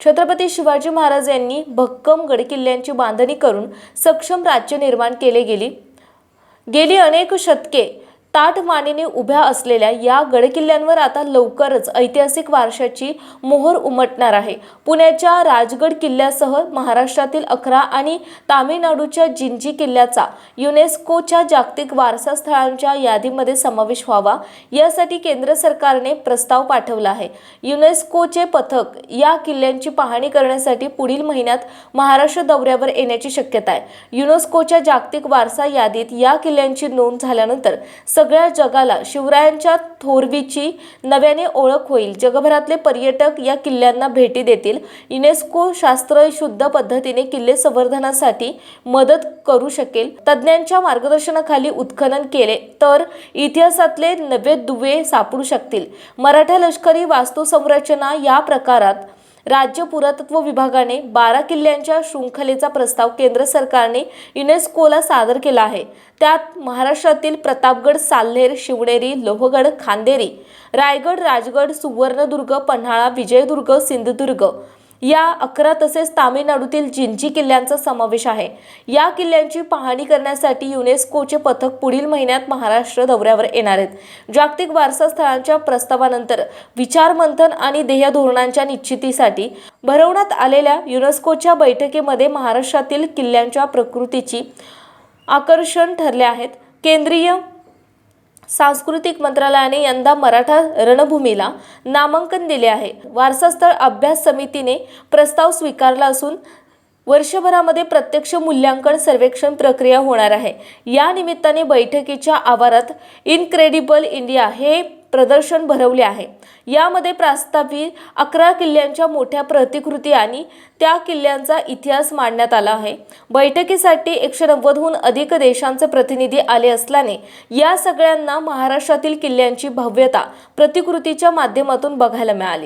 छत्रपती शिवाजी महाराज यांनी भक्कम गडकिल्ल्यांची बांधणी करून सक्षम राज्य निर्माण केले गेली. गेली अनेक शतके ताठ मानेने उभ्या असलेल्या या गडकिल्ल्यांवर आता लवकरच ऐतिहासिक वारशाची मोहर उमटणार आहे. पुण्याच्या राजगड किल्ल्यासह महाराष्ट्रातील अकरा आणि तामिळनाडूच्या जिंजी किल्ल्याचा युनेस्कोच्या जागतिक वारसा स्थळांच्या यादीमध्ये समावेश व्हावा यासाठी केंद्र सरकारने प्रस्ताव पाठवला आहे. युनेस्कोचे पथक या किल्ल्यांची पाहणी करण्यासाठी पुढील महिन्यात महाराष्ट्र दौऱ्यावर येण्याची शक्यता आहे. युनेस्कोच्या जागतिक वारसा यादीत या किल्ल्यांची नोंद झाल्यानंतर सग सगळ्या जगाला शिवरायांच्या थोरवीची नव्याने ओळख होईल. जगभरातले पर्यटक या किल्ल्यांना भेटी देतील. युनेस्को शास्त्र शुद्ध पद्धतीने किल्ले संवर्धनासाठी मदत करू शकेल. तज्ज्ञांच्या मार्गदर्शनाखाली उत्खनन केले तर इतिहासातले नवे दुवे सापडू शकतील. मराठा लष्करी वास्तुसंरचना या प्रकारात राज्य पुरातत्व विभागाने बारा किल्ल्यांच्या शृंखलेचा प्रस्ताव केंद्र सरकारने युनेस्कोला सादर केला आहे. त्यात महाराष्ट्रातील प्रतापगड साल्हेर शिवनेरी लोहगड खांदेरी रायगड राजगड सुवर्णदुर्ग पन्हाळा विजयदुर्ग सिंधुदुर्ग या अकरा तसेच तामिळनाडूतील जिंजी किल्ल्यांचा समावेश आहे. या किल्ल्यांची पाहणी करण्यासाठी युनेस्कोचे पथक पुढील महिन्यात महाराष्ट्र दौऱ्यावर येणार आहेत. जागतिक वारसा स्थळांच्या प्रस्तावानंतर विचारमंथन आणि ध्येय धोरणांच्या निश्चितीसाठी भरवण्यात आलेल्या युनेस्कोच्या बैठकीमध्ये महाराष्ट्रातील किल्ल्यांच्या प्रकृतीची आकर्षण ठरले आहेत. केंद्रीय सांस्कृतिक मंत्रालयाने यंदा मराठा रणभूमीला नामांकन दिले आहे. वारसास्थळ अभ्यास समितीने प्रस्ताव स्वीकारला असून वर्षभरामध्ये प्रत्यक्ष मूल्यांकन सर्वेक्षण प्रक्रिया होणार आहे. या निमित्ताने बैठकीच्या आवारात इनक्रेडिबल इंडिया हे प्रदर्शन भरवले आहे. यामध्ये प्रस्तावित अकरा किल्ल्यांच्या मोठ्या प्रतिकृती आणि त्या किल्ल्यांचा इतिहास मांडण्यात आला आहे. बैठकीसाठी एकशे नव्वदहून अधिक देशांचे प्रतिनिधी आले असल्याने या सगळ्यांना महाराष्ट्रातील किल्ल्यांची भव्यता प्रतिकृतीच्या माध्यमातून बघायला मिळाली.